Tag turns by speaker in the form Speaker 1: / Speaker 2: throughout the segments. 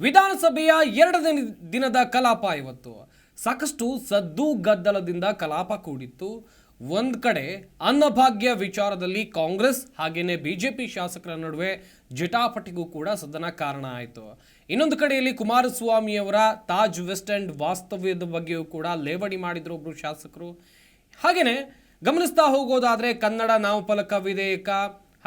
Speaker 1: ವಿಧಾನಸಭೆಯ ಎರಡನೇ ದಿನದ ಕಲಾಪ ಇವತ್ತು. ಸಾಕಷ್ಟು ಸದ್ದು ಗದ್ದಲದಿಂದ ಕಲಾಪ ಕೂಡಿತ್ತು. ಒಂದು ಕಡೆ ಅನ್ನಭಾಗ್ಯ ವಿಚಾರದಲ್ಲಿ ಕಾಂಗ್ರೆಸ್ ಹಾಗೇನೆ ಬಿಜೆಪಿ ಶಾಸಕರ ನಡುವೆ ಜಟಾಪಟಿಗೂ ಕೂಡ ಸದನ ಕಾರಣ ಆಯಿತು. ಇನ್ನೊಂದು ಕಡೆಯಲ್ಲಿ ಕುಮಾರಸ್ವಾಮಿಯವರ ತಾಜ್ ವೆಸ್ಟ್ ಎಂಡ್ ವಾಸ್ತವ್ಯದ ಬಗ್ಗೆಯೂ ಕೂಡ ಲೇವಡಿ ಮಾಡಿದ್ರು ಒಬ್ಬರು ಶಾಸಕರು. ಹಾಗೇನೆ ಗಮನಿಸ್ತಾ ಹೋಗೋದಾದ್ರೆ ಕನ್ನಡ ನಾಮಫಲಕ ವಿಧೇಯಕ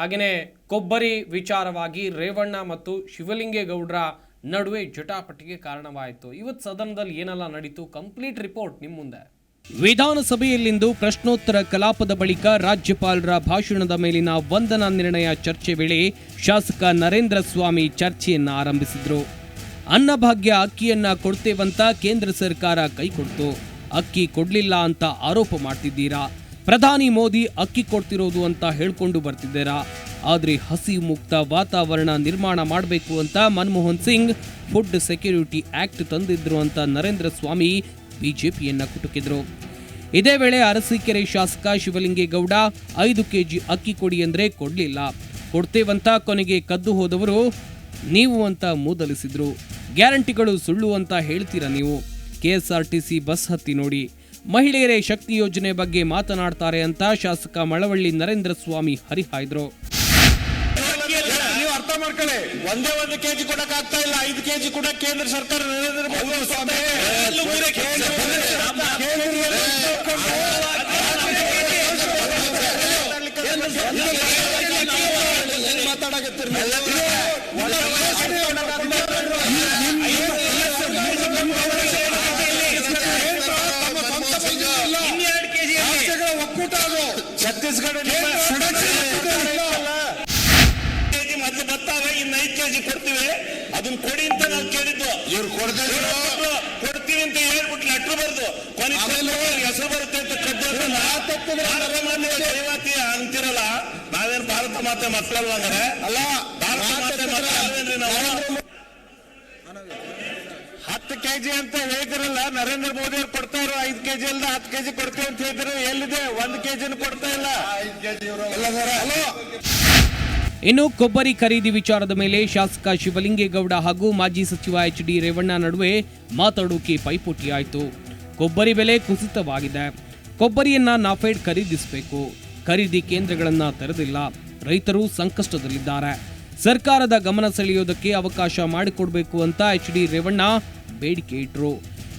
Speaker 1: ಹಾಗೆಯೇ ಕೊಬ್ಬರಿ ವಿಚಾರವಾಗಿ ರೇವಣ್ಣ ಮತ್ತು ಶಿವಲಿಂಗೇಗೌಡರ ನಡುವೆ ಜಟಾಪಟಿಗೆ ಕಾರಣವಾಯಿತು. ಇವತ್ತು ಸದನದಲ್ಲಿ ಏನೆಲ್ಲ ನಡೀತು? ಕಂಪ್ಲೀಟ್ ರಿಪೋರ್ಟ್ ನಿಮ್ಮ ಮುಂದೆ. ವಿಧಾನಸಭೆಯಲ್ಲಿಂದು ಪ್ರಶ್ನೋತ್ತರ ಕಲಾಪದ ಬಳಿಕ ರಾಜ್ಯಪಾಲರ ಭಾಷಣದ ಮೇಲಿನ ವಂದನಾ ನಿರ್ಣಯ ಚರ್ಚೆ ವೇಳೆ ಶಾಸಕ ನರೇಂದ್ರ ಸ್ವಾಮಿ ಚರ್ಚೆಯನ್ನು ಆರಂಭಿಸಿದ್ರು. ಅನ್ನಭಾಗ್ಯ ಅಕ್ಕಿಯನ್ನ ಕೊಡ್ತೇವಂತ ಕೇಂದ್ರ ಸರ್ಕಾರ ಕೈ ಕೊಡ್ತು ಅಕ್ಕಿ ಕೊಡ್ಲಿಲ್ಲ ಅಂತ ಆರೋಪ ಮಾಡ್ತಿದ್ದೀರಾ? ಪ್ರಧಾನಿ ಮೋದಿ ಅಕ್ಕಿ ಕೊಡ್ತಿರೋದು ಅಂತ ಹೇಳ್ಕೊಂಡು ಬರ್ತಿದ್ದೀರಾ? ಆದ್ರೆ ಹಸಿ ಮುಕ್ತ ವಾತಾವರಣ ನಿರ್ಮಾಣ ಮಾಡಬೇಕು ಅಂತ Manmohan Singh, food security act ತಂದಿದ್ರು ಅಂತ ನರೇಂದ್ರ ಸ್ವಾಮಿ ಬಿಜೆಪಿಯನ್ನ ಕುಟುಕಿದ್ರು. ಇದೇ ವೇಳೆ ಅರಸೀಕೆರೆ ಶಾಸಕ ಶಿವಲಿಂಗೇಗೌಡ ಐದು ಕೆಜಿ ಅಕ್ಕಿ ಕೊಡಿ ಅಂದ್ರೆ ಕೊಡ್ಲಿಲ್ಲ. ಕೊಡ್ತೇವಂತ ಕೊನೆಗೆ ಕದ್ದು ಹೋದವರು, ನೀವು ಅಂತ ಮೂದಲಿಸಿದ್ರು. ಗ್ಯಾರಂಟಿಗಳು ಸುಳ್ಳು ಅಂತ ಹೇಳ್ತೀರಾ ನೀವು? ಕೆಎಸ್ಆರ್ಟಿಸಿ ಬಸ್ ಹತ್ತಿ ನೋಡಿ. ಮಹಿಳೆಯರೇ ಶಕ್ತಿ ಯೋಜನೆ ಬಗ್ಗೆ ಮಾತನಾಡ್ತಾರೆ ಅಂತ ಶಾಸಕ ಮಳವಳ್ಳಿ ನರೇಂದ್ರ ಸ್ವಾಮಿ ಹರಿಹಾಯ್ದ್ರು.
Speaker 2: ಮಾಡ್ಕೊಳ್ಳಿ ಒಂದೇ ಒಂದು ಕೆಜಿ ಕೊಡಕ್ ಆಗ್ತಾ ಇಲ್ಲ ಐದು ಕೆಜಿ ಕೂಡ ಕೇಂದ್ರ ಸರ್ಕಾರ ನರೇಂದ್ರ ಮೋದಿ ಸ್ವಾಮಿ ಮೂರೇ ಕೇಂದ್ರ ಒಕ್ಕೂಟ ಅದು ಛತ್ತೀಸ್ಗಢ ಕೆಜಿ ಮೊದಲು ಬರ್ತಾವೆ ಇನ್ನು ಐದು ಕೆಜಿ ಕೊಡ್ತೀವಿ. ಅದನ್ನ ಕೊಡಿ ಅಂತ ನಾವು ಕೇಳಿದ್ದು. ಇವ್ರು ಕೊಡ್ತೀವಿ ಕೊಡ್ತೀವಿ ಅಂತ ಹೇಳ್ಬಿಟ್ಟು ಲೆಟ್ರ್ ಬರ್ದು ಕೊನೆ ಹೆಸರು ಬರುತ್ತೆ ಅಂತ ಕದ್ದು ದೈವತಿ ಅಂತಿರಲ್ಲ ನಾವೇನ್ ಭಾರತ ಮಾತೆ ಮಕ್ಕಳಲ್ಲ ಅಂದ್ರೆ? ಅಲ್ಲ ಭಾರತ ಮಾತೆ ಮಕ್ಕಳೇನ್ರಿ ನಾವು? ಹತ್ತು ಕೆಜಿ ಅಂತ ಹೇಳಿದ್ರಲ್ಲ ನರೇಂದ್ರ ಮೋದಿ ಅವ್ರು ಕೊಡ್ತಾ ಇರೋ ಐದು ಕೆಜಿ ಅಲ್ದ ಹತ್ತು ಕೆಜಿ ಕೊಡ್ತೀವಿ ಅಂತ ಹೇಳಿದ್ರು ಎಲ್ಲಿದೆ? ಒಂದು ಕೆಜಿನ ಕೊಡ್ತಾ ಇಲ್ಲ. ಹಲೋ.
Speaker 1: ಇನ್ನು ಕೊಬ್ಬರಿ ಖರೀದಿ ವಿಚಾರದ ಮೇಲೆ ಶಾಸಕ ಶಿವಲಿಂಗೇಗೌಡ ಹಾಗೂ ಮಾಜಿ ಸಚಿವ ಎಚ್ ಡಿ ರೇವಣ್ಣ ನಡುವೆ ಮಾತಾಡೋಕೆ ಪೈಪೋಟಿಯಾಯಿತು. ಕೊಬ್ಬರಿ ಬೆಲೆ ಕುಸಿತವಾಗಿದೆ. ಕೊಬ್ಬರಿಯನ್ನ ನಾಫೆಡ್ ಖರೀದಿಸಬೇಕು. ಖರೀದಿ ಕೇಂದ್ರಗಳನ್ನು ತೆರೆದಿಲ್ಲ. ರೈತರು ಸಂಕಷ್ಟದಲ್ಲಿದ್ದಾರೆ. ಸರ್ಕಾರದ ಗಮನ ಸೆಳೆಯೋದಕ್ಕೆ ಅವಕಾಶ ಮಾಡಿಕೊಡಬೇಕು ಅಂತ ಎಚ್ ಡಿ ರೇವಣ್ಣ ಬೇಡಿಕೆ ಇಟ್ಟರು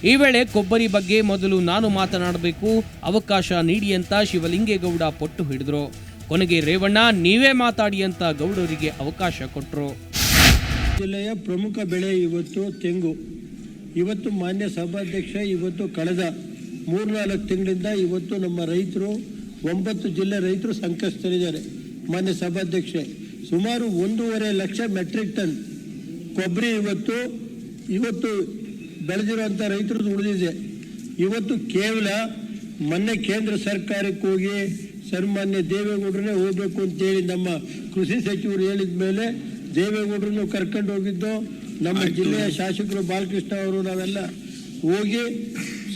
Speaker 1: ಈ ವೇಳೆ ಕೊಬ್ಬರಿ ಬಗ್ಗೆ ಮೊದಲು ನಾನು ಮಾತನಾಡಬೇಕು. ಅವಕಾಶ ನೀಡಿ ಅಂತ ಶಿವಲಿಂಗೇಗೌಡ ಪಟ್ಟು ಹಿಡಿದ್ರು. ಕೊನೆಗೆ ರೇವಣ್ಣ, ನೀವೇ ಮಾತಾಡಿ ಅಂತ ಗೌಡರಿಗೆ ಅವಕಾಶ ಕೊಟ್ಟರು
Speaker 3: ಜಿಲ್ಲೆಯ ಪ್ರಮುಖ ಬೆಳೆ ಇವತ್ತು ತೆಂಗು. ಇವತ್ತು ಮಾನ್ಯ ಸಭಾಧ್ಯಕ್ಷ, ಇವತ್ತು ಕಳೆದ ಮೂರ್ನಾಲ್ಕು ತಿಂಗಳಿಂದ ಇವತ್ತು ನಮ್ಮ ರೈತರು, ಒಂಬತ್ತು ಜಿಲ್ಲೆ ರೈತರು ಸಂಕಷ್ಟರಿದ್ದಾರೆ ಮಾನ್ಯ ಸಭಾಧ್ಯಕ್ಷೆ, ಸುಮಾರು ಒಂದೂವರೆ ಲಕ್ಷ ಮೆಟ್ರಿಕ್ ಟನ್ ಕೊಬ್ಬರಿ ಇವತ್ತು ಇವತ್ತು ಬೆಳೆದಿರುವಂಥ ರೈತರದ್ದು ಉಳಿದಿದೆ. ಇವತ್ತು ಕೇವಲ ಮೊನ್ನೆ ಕೇಂದ್ರ ಸರ್ಕಾರಕ್ಕೆ ಹೋಗಿ ಸನ್ಮಾನ್ಯ ದೇವೇಗೌಡರನ್ನೇ ಹೋಗ್ಬೇಕು ಅಂತೇಳಿ ನಮ್ಮ ಕೃಷಿ ಸಚಿವರು ಹೇಳಿದ ಮೇಲೆ ದೇವೇಗೌಡರನ್ನು ಕರ್ಕೊಂಡು ಹೋಗಿದ್ದು ನಮ್ಮ ಜಿಲ್ಲೆಯ ಶಾಸಕರು ಬಾಲಕೃಷ್ಣ ಅವರು ನಾವೆಲ್ಲ ಹೋಗಿ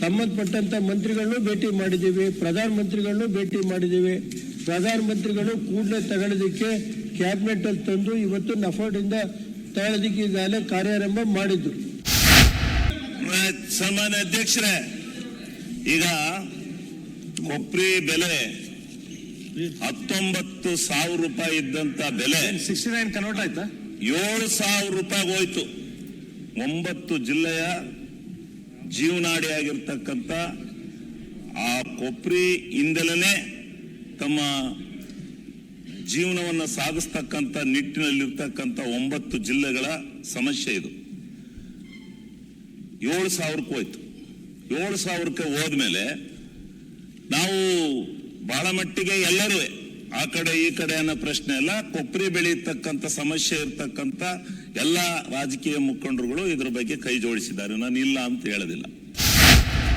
Speaker 3: ಸಂಬಂಧಪಟ್ಟಂಥ ಮಂತ್ರಿಗಳನ್ನೂ ಭೇಟಿ ಮಾಡಿದ್ದೀವಿ ಪ್ರಧಾನಮಂತ್ರಿಗಳನ್ನು ಭೇಟಿ ಮಾಡಿದ್ದೀವಿ. ಪ್ರಧಾನಮಂತ್ರಿಗಳು ಕೂಡಲೇ ತಗೊಳ್ಳೋದಕ್ಕೆ ಕ್ಯಾಬಿನೆಟ್ ಅಲ್ಲಿ ತಂದು ಇವತ್ತು ನಫೋಡಿಂದ ತಗೊಳ್ಳೋದಕ್ಕೆ ಈಗಾಗಲೇ ಕಾರ್ಯಾರಂಭ ಮಾಡಿದ್ರು.
Speaker 2: ಸನ್ಮಾನ್ಯ ಅಧ್ಯಕ್ಷರೇ ಈಗ ಕೊಬ್ಬರಿ ಬೆಲೆ ಹತ್ತೊಂಬತ್ತು ಸಾವಿರ ರೂಪಾಯಿ ಇದ್ದಂತ ಬೆಲೆ
Speaker 4: ಸಿಕ್ಸ್ಟಿ ನೈನ್ ಕನ್ವರ್ಟ್ ಆಯ್ತಾ?
Speaker 2: ಏಳು ಸಾವಿರ ರೂಪಾಯಿ ಹೋಯ್ತು. ಒಂಬತ್ತು ಜಿಲ್ಲೆಯ ಜೀವನಾಡಿ ಆಗಿರ್ತಕ್ಕಂಥ ಆ ಕೊಪ್ರಿ ಇಂದಲೇ ತಮ್ಮ ಜೀವನವನ್ನು ಸಾಗಿಸ್ತಕ್ಕಂಥ ನಿಟ್ಟಿನಲ್ಲಿರ್ತಕ್ಕಂಥ ಒಂಬತ್ತು ಜಿಲ್ಲೆಗಳ ಸಮಸ್ಯೆ ಇದು. ಏಳು ಸಾವಿರಕ್ಕೆ ಹೋಯ್ತು. ಏಳು ಸಾವಿರಕ್ಕೆ ಹೋದ್ಮೇಲೆ ನಾವು ಬಹಳ ಮಟ್ಟಿಗೆ ಎಲ್ಲರೂ ಆ ಕಡೆ ಈ ಕಡೆ ಅನ್ನೋ ಪ್ರಶ್ನೆ ಅಲ್ಲ ಕೊಬ್ಬರಿ ಬೆಳೆಯತಕ್ಕಂಥ ಸಮಸ್ಯೆ ಇರ್ತಕ್ಕಂಥ ಎಲ್ಲ ರಾಜಕೀಯ ಮುಖಂಡರುಗಳು ಇದ್ರ ಬಗ್ಗೆ ಕೈ ಜೋಡಿಸಿದ್ದಾರೆ. ನಾನು ಇಲ್ಲ ಅಂತ ಹೇಳೋದಿಲ್ಲ.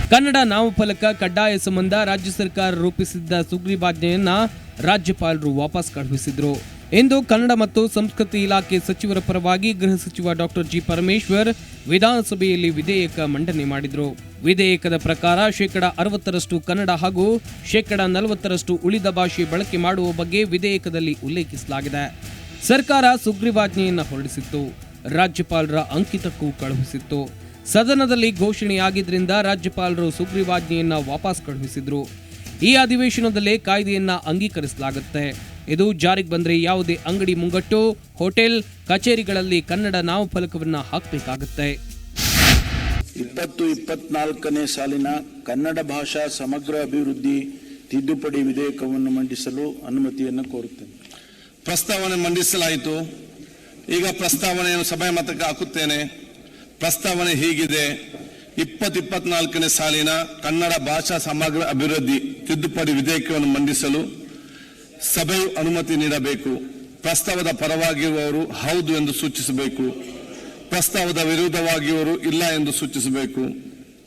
Speaker 1: ಕನ್ನಡ ನಾಮಫಲಕ ಕಡ್ಡಾಯ ಸಂಬಂಧ ರಾಜ್ಯ ಸರ್ಕಾರ ರೂಪಿಸಿದ್ದ ಸುಗ್ರೀವಾಜ್ಞೆಯನ್ನ ರಾಜ್ಯಪಾಲರು ವಾಪಸ್ ಕಳುಹಿಸಿದ್ರು. ಎಂದು ಕನ್ನಡ ಮತ್ತು ಸಂಸ್ಕೃತಿ ಇಲಾಖೆ ಸಚಿವರ ಪರವಾಗಿ ಗೃಹ ಸಚಿವ ಡಾಕ್ಟರ್ ಜಿ ಪರಮೇಶ್ವರ್ ವಿಧಾನಸಭೆಯಲ್ಲಿ ವಿಧೇಯಕ ಮಂಡನೆ ಮಾಡಿದ್ರು. ವಿಧೇಯಕದ ಪ್ರಕಾರ ಶೇಕಡ ಅರವತ್ತರಷ್ಟು ಕನ್ನಡ ಹಾಗೂ ಶೇಕಡ ನಲವತ್ತರಷ್ಟು ಉಳಿದ ಭಾಷೆ ಬಳಕೆ ಮಾಡುವ ಬಗ್ಗೆ ವಿಧೇಯಕದಲ್ಲಿ ಉಲ್ಲೇಖಿಸಲಾಗಿದೆ. ಸರ್ಕಾರ ಸುಗ್ರೀವಾಜ್ಞೆಯನ್ನು ಹೊರಡಿಸಿತ್ತು. ರಾಜ್ಯಪಾಲರ ಅಂಕಿತಕ್ಕೂ ಕಳುಹಿಸಿತ್ತು. ಸದನದಲ್ಲಿ ಘೋಷಣೆಯಾಗಿದ್ದರಿಂದ ರಾಜ್ಯಪಾಲರು ಸುಗ್ರೀವಾಜ್ಞೆಯನ್ನು ವಾಪಸ್ ಕಳುಹಿಸಿದ್ರು. ಈ ಅಧಿವೇಶನದಲ್ಲೇ ಕಾಯ್ದೆಯನ್ನ ಅಂಗೀಕರಿಸಲಾಗುತ್ತೆ. ಇದು ಜಾರಿಗೆ ಬಂದರೆ ಯಾವುದೇ ಅಂಗಡಿ ಮುಂಗಟ್ಟು, ಹೋಟೆಲ್, ಕಚೇರಿಗಳಲ್ಲಿ ಕನ್ನಡ ನಾಮಫಲಕವನ್ನು ಹಾಕಬೇಕಾಗುತ್ತೆ.
Speaker 4: ಇಪ್ಪತ್ತು ಇಪ್ಪತ್ನಾಲ್ಕನೇ ಸಾಲಿನ ಕನ್ನಡ ಭಾಷಾ ಸಮಗ್ರ ಅಭಿವೃದ್ಧಿ ತಿದ್ದುಪಡಿ ವಿಧೇಯಕವನ್ನು ಮಂಡಿಸಲು ಅನುಮತಿಯನ್ನು ಕೋರುತ್ತೇನೆ.
Speaker 5: ಪ್ರಸ್ತಾವನೆ ಮಂಡಿಸಲಾಯಿತು. ಈಗ ಪ್ರಸ್ತಾವನೆಯನ್ನು ಸಭೆ ಮತಕ್ಕೆ ಹಾಕುತ್ತೇನೆ. ಪ್ರಸ್ತಾವನೆ ಹೀಗಿದೆ. ಇಪ್ಪತ್ತು ಇಪ್ಪತ್ನಾಲ್ಕನೇ ಸಾಲಿನ ಕನ್ನಡ ಭಾಷಾ ಸಮಗ್ರ ಅಭಿವೃದ್ಧಿ ತಿದ್ದುಪಡಿ ವಿಧೇಯಕವನ್ನು ಮಂಡಿಸಲು ಸಭೆಯು ಅನುಮತಿ ನೀಡಬೇಕು. ಪ್ರಸ್ತಾವದ ಪರವಾಗಿರುವವರು ಹೌದು ಎಂದು ಸೂಚಿಸಬೇಕು. ಪ್ರಸ್ತಾವದ ವಿರುದ್ಧವಾಗಿಯವರು ಇಲ್ಲ ಎಂದು ಸೂಚಿಸಬೇಕು.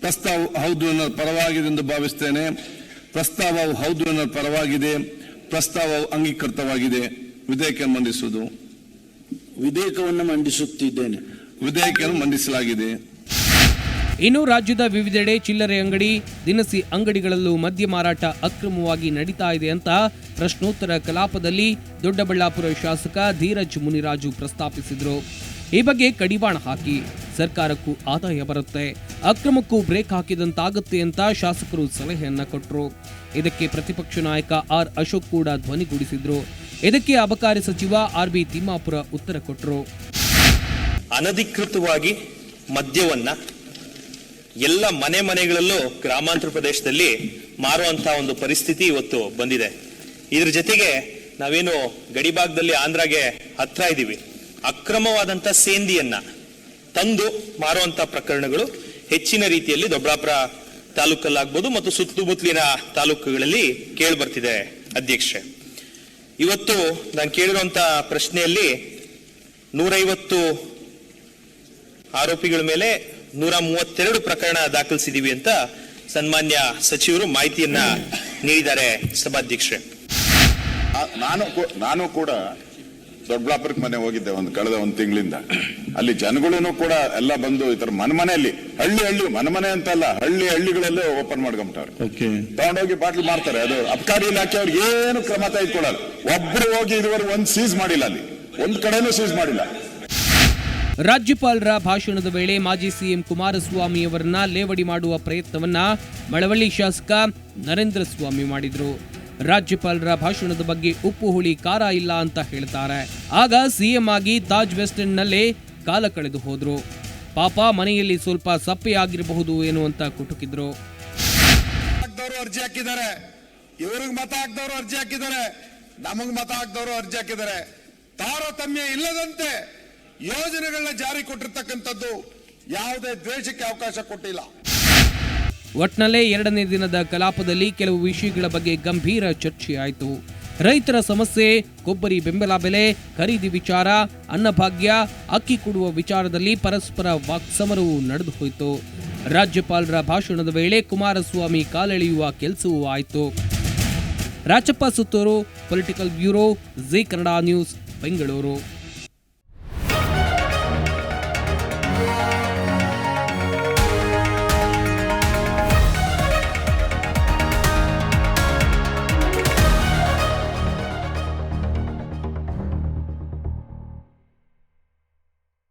Speaker 5: ಪ್ರಸ್ತಾವ ಹೌದು ಎನ್ನ ಪರವಾಗಿದೆ ಎಂದು ಭಾವಿಸ್ತೇನೆ. ಪ್ರಸ್ತಾವವು ಹೌದು ಎನ್ನ ಪರವಾಗಿದೆ. ಪ್ರಸ್ತಾವವು ಅಂಗೀಕೃತವಾಗಿದೆ. ವಿಧೇಯಕ ಮಂಡಿಸುವುದು.
Speaker 4: ವಿಧೇಯಕವನ್ನು ಮಂಡಿಸುತ್ತಿದ್ದೇನೆ.
Speaker 5: ವಿಧೇಯಕವನ್ನು ಮಂಡಿಸಲಾಗಿದೆ.
Speaker 1: ಇನ್ನು ರಾಜ್ಯದ ವಿವಿಧೆಡೆ ಚಿಲ್ಲರೆ ಅಂಗಡಿ ದಿನಸಿ ಅಂಗಡಿಗಳಲ್ಲೂ ಮದ್ಯ ಮಾರಾಟ ಅಕ್ರಮವಾಗಿ ನಡೀತಾ ಇದೆ ಅಂತ ಪ್ರಶ್ನೋತ್ತರ ಕಲಾಪದಲ್ಲಿ ದೊಡ್ಡಬಳ್ಳಾಪುರ ಶಾಸಕ ಧೀರಜ್ ಮುನಿರಾಜು ಪ್ರಸ್ತಾಪಿಸಿದರು. ಈ ಬಗ್ಗೆ ಕಡಿವಾಣ ಹಾಕಿ ಸರ್ಕಾರಕ್ಕೂ ಆದಾಯ ಬರುತ್ತೆ. ಅಕ್ರಮಕ್ಕೂ ಬ್ರೇಕ್ ಹಾಕಿದಂತಾಗುತ್ತೆ ಅಂತ ಶಾಸಕರು ಸಲಹೆಯನ್ನ ಕೊಟ್ಟರು ಇದಕ್ಕೆ ಪ್ರತಿಪಕ್ಷ ನಾಯಕ ಆರ್ ಅಶೋಕ್ ಕೂಡ ಧ್ವನಿಗೂಡಿಸಿದ್ರು ಇದಕ್ಕೆ ಅಬಕಾರಿ ಸಚಿವ ಆರ್ ಬಿ ತಿಮ್ಮಾಪುರ ಉತ್ತರ ಕೊಟ್ಟರು
Speaker 6: ಅನಧಿಕೃತವಾಗಿ ಮದ್ಯವನ್ನ ಎಲ್ಲ ಮನೆ ಮನೆಗಳಲ್ಲೂ ಗ್ರಾಮಾಂತರ ಪ್ರದೇಶದಲ್ಲಿ ಮಾರುವಂತ ಒಂದು ಪರಿಸ್ಥಿತಿ ಇವತ್ತು ಬಂದಿದೆ. ಇದ್ರ ಜೊತೆಗೆ ನಾವೇನು ಗಡಿಭಾಗದಲ್ಲಿ ಆಂಧ್ರಗೆ ಹತ್ರ ಇದ್ದೀವಿ ಅಕ್ರಮವಾದಂತ ಸೇಂದಿಯನ್ನ ತಂದು ಮಾರುವಂತ ಪ್ರಕರಣಗಳು ಹೆಚ್ಚಿನ ರೀತಿಯಲ್ಲಿ ದೊಡ್ಡಾಪುರ ತಾಲೂಕಲ್ಲಾಗ್ಬೋದು ಮತ್ತು ಸುತ್ತಮುತ್ತಲಿನ ತಾಲೂಕುಗಳಲ್ಲಿ ಕೇಳಿ ಬರ್ತಿದೆ ಅಧ್ಯಕ್ಷೆ ಇವತ್ತು ನಾನು ಕೇಳಿರುವಂತ ಪ್ರಶ್ನೆಯಲ್ಲಿ ನೂರೈವತ್ತು ಆರೋಪಿಗಳ ಮೇಲೆ ನೂರ ಮೂವತ್ತೆರಡು ಪ್ರಕರಣ ದಾಖಲಿಸಿದೀವಿ ಅಂತ ಸನ್ಮಾನ್ಯ ಸಚಿವರು ಮಾಹಿತಿಯನ್ನ ನೀಡಿದ್ದಾರೆ ಸಭಾಧ್ಯಕ್ಷೆ
Speaker 7: ನಾನು ನಾನು ಕೂಡ ದೊಡ್ಡಬಳ್ಳಾಪುರಕ್ಕೆ ಮನೆ ಹೋಗಿದ್ದೆ ಒಂದು ಕಳೆದ ಒಂದು ತಿಂಗಳಿಂದ. ಅಲ್ಲಿ ಜನಗಳೂ ಕೂಡ ಎಲ್ಲ ಬಂದು ಈ ತರ ಮನೆ ಮನೆಯಲ್ಲಿ ಹಳ್ಳಿ ಹಳ್ಳಿ ಮನೆ ಮನೆ ಅಂತ ಅಲ್ಲ ಹಳ್ಳಿ ಹಳ್ಳಿಗಳಲ್ಲೇ ಓಪನ್ ಮಾಡ್ಕೊಂಬಿಟ್ಟವ್ರೆ.
Speaker 4: ಓಕೆ.
Speaker 7: ತಗೊಂಡೋಗಿ ಬಾಟ್ಲ್ ಮಾರ್ತಾರೆ. ಅದು ಅಬ್ಕಾರಿ ಇಲಾಖೆ ಅವ್ರಿಗೆ ಏನು ಕ್ರಮ ತೆಗೆದುಕೊಳ್ಳಲ್ಲ ಒಬ್ರು ಹೋಗಿ ಇದುವರೆಗೆ ಒಂದ್ ಸೀಸ್ ಮಾಡಿಲ್ಲ ಅಲ್ಲಿ. ಒಂದ್ ಕಡೆನೂ ಸೀಸ್ ಮಾಡಿಲ್ಲ.
Speaker 1: ರಾಜ್ಯಪಾಲರ ಭಾಷಣದ ವೇಳೆ ಮಾಜಿ ಸಿಎಂ ಕುಮಾರಸ್ವಾಮಿ ಅವರನ್ನ ಲೇವಡಿ ಮಾಡುವ ಪ್ರಯತ್ನವನ್ನ ಮಳವಳ್ಳಿ ಶಾಸಕ ನರೇಂದ್ರ ಸ್ವಾಮಿ ಮಾಡಿದ್ರು. ರಾಜ್ಯಪಾಲರ ಭಾಷಣದ ಬಗ್ಗೆ ಉಪ್ಪು ಹುಳಿ ಖಾರ ಇಲ್ಲ ಅಂತ ಹೇಳ್ತಾರೆ. ಆಗ ಸಿಎಂ ಆಗಿ ತಾಜ್ ವೆಸ್ಟ್ ನಲ್ಲೇ ಕಾಲ ಕಳೆದು ಹೋದ್ರು. ಪಾಪ ಮನೆಯಲ್ಲಿ ಸ್ವಲ್ಪ ಸಪ್ಪೆ ಆಗಿರಬಹುದು ಏನು ಅಂತ ಕುಟುಕಿದ್ರು.
Speaker 8: ಅರ್ಜಿ ಹಾಕಿದ್ದಾರೆ. ಇವ್ರಿಗೆ ಮತ ಹಾಕ್ದವರು ಅರ್ಜಿ ಹಾಕಿದ್ದಾರೆ. ನಮಗ್ ಮತ ಹಾಕ್ದವರು ಅರ್ಜಿ ಹಾಕಿದ್ದಾರೆ. ತಾರತಮ್ಯ ಇಲ್ಲದಂತೆ ಯೋಜನೆಗಳನ್ನ ಜಾರಿ ಕೊಟ್ಟಿರ್ತಕ್ಕಂಥದ್ದು ಯಾವುದೇ ದ್ವೇಷಕ್ಕೆ ಅವಕಾಶ ಕೊಟ್ಟಿಲ್ಲ.
Speaker 1: ಒಟ್ನಲ್ಲೇ ಎರಡನೇ ದಿನದ ಕಲಾಪದಲ್ಲಿ ಕೆಲವು ವಿಷಯಗಳ ಬಗ್ಗೆ ಗಂಭೀರ ಚರ್ಚೆಯಾಯಿತು. ರೈತರ ಸಮಸ್ಯೆ, ಕೊಬ್ಬರಿ ಬೆಂಬಲ ಬೆಲೆ, ಖರೀದಿ ವಿಚಾರ, ಅನ್ನಭಾಗ್ಯ, ಅಕ್ಕಿ ಕೊಡುವ ವಿಚಾರದಲ್ಲಿ ಪರಸ್ಪರ ವಾಕ್ಸಮರವು ನಡೆದು ಹೋಯಿತು ರಾಜ್ಯಪಾಲರ ಭಾಷಣದ ವೇಳೆ ಕುಮಾರಸ್ವಾಮಿ ಕಾಲೆಳೆಯುವ ಕೆಲಸವೂ ಆಯಿತು. Rachappa Suttur, political bureau, Zee Kannada news, Bengaluru.